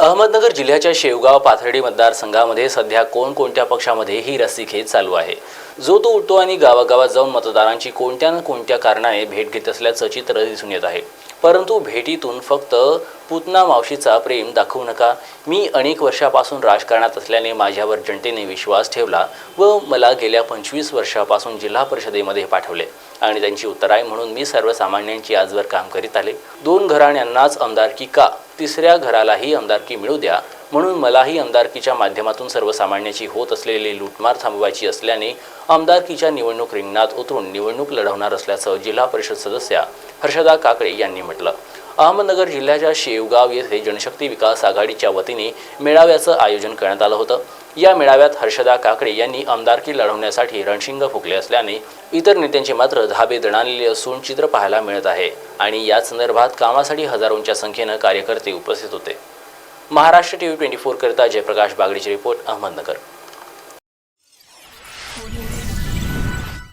अहमदनगर जिल्ह्याच्या शेवगाव पाथर्डी मतदारसंघामध्ये सध्या कोणकोणत्या पक्षामध्ये ही रस्सीखेच चालू आहे? जो तो उठतो आणि गावागावात जाऊन मतदारांची कोणत्या ना कोणत्या कारणाने भेट घेत असल्याचं चित्र दिसून येत आहे. परंतु भेटीतून फक्त पुतना मावशीचा प्रेम दाखवू नका. मी अनेक वर्षापासून राजकारणात असल्याने माझ्यावर जनतेने विश्वास ठेवला व मला गेल्या पंचवीस वर्षापासून जिल्हा परिषदेमध्ये पाठवले आणि त्यांची उत्तर आहे म्हणून मी सर्वसामान्यांची आजवर काम करीत आले. दोन घराण्यांनाच आमदारकी का? तिसऱ्या घरालाही आमदारकी मिळू द्या. म्हणून मलाही आमदारकीच्या माध्यमातून सर्वसामान्याची होत असलेली लूटमार थांबवायची असल्याने आमदारकीच्या निवडणूक रिंगणात उतरून निवडणूक लढवणार असल्याचं जिल्हा परिषद सदस्या हर्षदा काकडे यांनी म्हटलं. अहमदनगर जिल्ह्याच्या शेवगाव येथे जनशक्ती विकास आघाडीच्या वतीने मेळाव्याचं आयोजन करण्यात आलं होतं. या मेळाव्यात हर्षदा काकडे यांनी आमदारकी लढवण्यासाठी रणशिंग फुकले असल्याने इतर नेत्यांचे मात्र धाबे दणाणलेले असून चित्र पाहायला मिळत आहे आणि या संदर्भात कामासाठी हजारोंच्या संख्येनं कार्यकर्ते उपस्थित होते. महाराष्ट्र टी व्ही ट्वेंटी फोरकरिता जयप्रकाश बागडीची रिपोर्ट अहमदनगर.